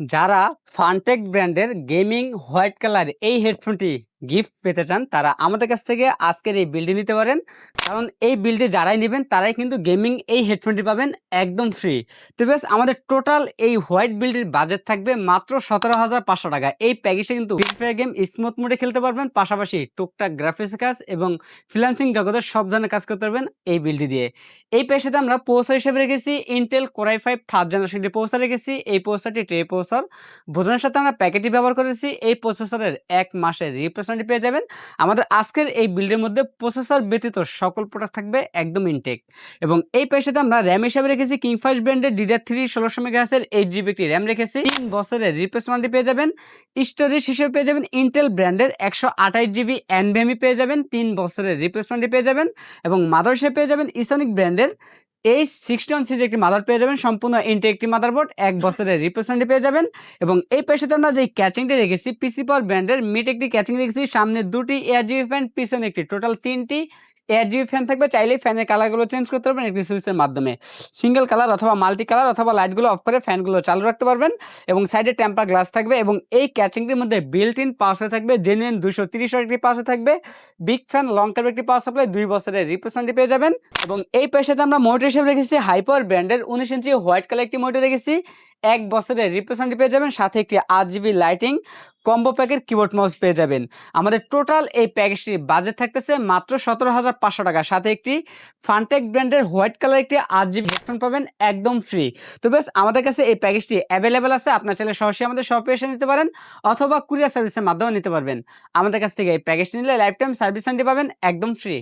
যারা ফানটেক ব্র্যান্ডের gaming white colour এই হেডফোনটি গিফট পেতে চান, তারা আমাদের কাছ থেকে আজকের এই বিলটি নিতে পারেন। কারণ এই বিলটি যারাই নেবেন, তারাই কিন্তু গেমিং এই হেডফোনটি পাবেন একদম ফ্রি তো বেশ, আমাদের টোটাল এই হোয়াইট বিলটির বাজেট থাকবে মাত্র সতেরো হাজার পাঁচশো টাকা। এই প্যাকেজে কিন্তু ফ্রি গেম স্মুথ মোডে খেলতে পারবেন, পাশাপাশি টুকটাক গ্রাফিক্স কাজ এবং ফ্রিল্যান্সিং জগতের সব ধরনের কাজ করতে পারবেন এই বিলটি দিয়ে। এই প্যাকেজে আমরা পৌঁছা হিসেবে রেখেছি Intel core i five third জেনারেশনটি পৌঁছা রেখেছি, এই পৌঁছাটি ট্রে পৌঁছার ভোজনের সাথে আমরা প্যাকেটটি ব্যবহার করেছি, এই প্রসেসরের এক মাসের রিপ্লেসমেন্ট পেয়ে যাবেন। আমাদের আজকের এই বিল্ডের মধ্যে প্রসেসর ব্যতীত সকল প্রোডাক্ট থাকবে একদম ইনটেক এবং এই প্যাকেজে আমরা র্যাম হিসাবে রেখেছি কিংফাইস ব্র্যান্ডের ডিডার থ্রি ষোলোশো মেগাহাসের এইট জিবি একটি র্যাম রেখেছি। তিন বছরের রিপ্লেসমেন্টটি পেয়ে যাবেন। স্টোরেজ হিসেবে পেয়ে যাবেন ইন্টেল ব্র্যান্ডের একশো আঠাশ জিবি এনভিএমই পেয়ে যাবেন। তিন বছরের রিপ্লেসমেন্টটি পেয়ে যাবেন। এবং মাদার হিসেবে পেয়ে যাবেন ইসনিক ব্র্যান্ডের এই সিক্সটি ওয়ান সিজ একটি মাদার পেয়ে যাবেন, সম্পূর্ণ ইন্টে একটি মাদার বোর্ড এক বছরের রিপ্রেজেন্টেটিভ পেয়ে যাবেন এবং এই পেশাতে আমরা যে ক্যাচিংটি রেখেছি পিসি পাওয়ার ব্র্যান্ডের মিট একটি ক্যাচিং রেখেছি সামনে দুটি এয়ার ফ্যান পিছনে একটি টোটাল তিনটি এয়ার জিবি ফ্যান থাকবে চাইলেই ফ্যানের কালারগুলো চেঞ্জ করতে পারবেন একটি সুইচের মাধ্যমে। সিঙ্গেল কালার অথবা মাল্টি কালার অথবা লাইটগুলো অফ করে ফ্যানগুলো চালু রাখতে পারবেন এবং সাইডে টেম্পার গ্লাস থাকবে এবং এই ক্যাচিংটির মধ্যে বিল্ট ইন পাওয়ার থাকবে জেনুইন দুশো তিরিশ একটি পাওয়ার থাকবে। বিগ ফ্যান লং টাইপ একটি পাওয়ার সাপ্লাই দুই বছরের রিপ্রেজেন্টেটিভ পেয়ে যাবেন। এবং এই পেশাতে আমরা মোটর হিসেবে রেখেছি হাইপার ব্র্যান্ডের উনিশ ইঞ্চি হোয়াইট কালার একটি মোটর রেখেছি। এক বছরের রিপ্রেজেন্টেটিভ পেয়ে যাবেন, সাথে একটি আট জিবি লাইটিং কম্বো প্যাকের কিবোর্ড মাউস পেয়ে যাবেন। আমাদের টোটাল এই প্যাকেজটির বাজেট থাকতেছে মাত্র সতেরো হাজার পাঁচশো টাকা। সাথে একটি ফানটেক ব্র্যান্ডের হোয়াইট কালার একটি আট জিবি হেডফোন পাবেন, একদম ফ্রি তো বেশ, আমাদের কাছে এই প্যাকেজটি অ্যাভেলেবেল আছে, আপনার চাইলে সহসে আমাদের শপে এসে নিতে পারেন অথবা কুরিয়ার সার্ভিসের মাধ্যমে নিতে পারবেন। আমাদের কাছ থেকে এই প্যাকেজটি নিলে লাইফ টাইম সার্ভিস পাবেন, একদম ফ্রি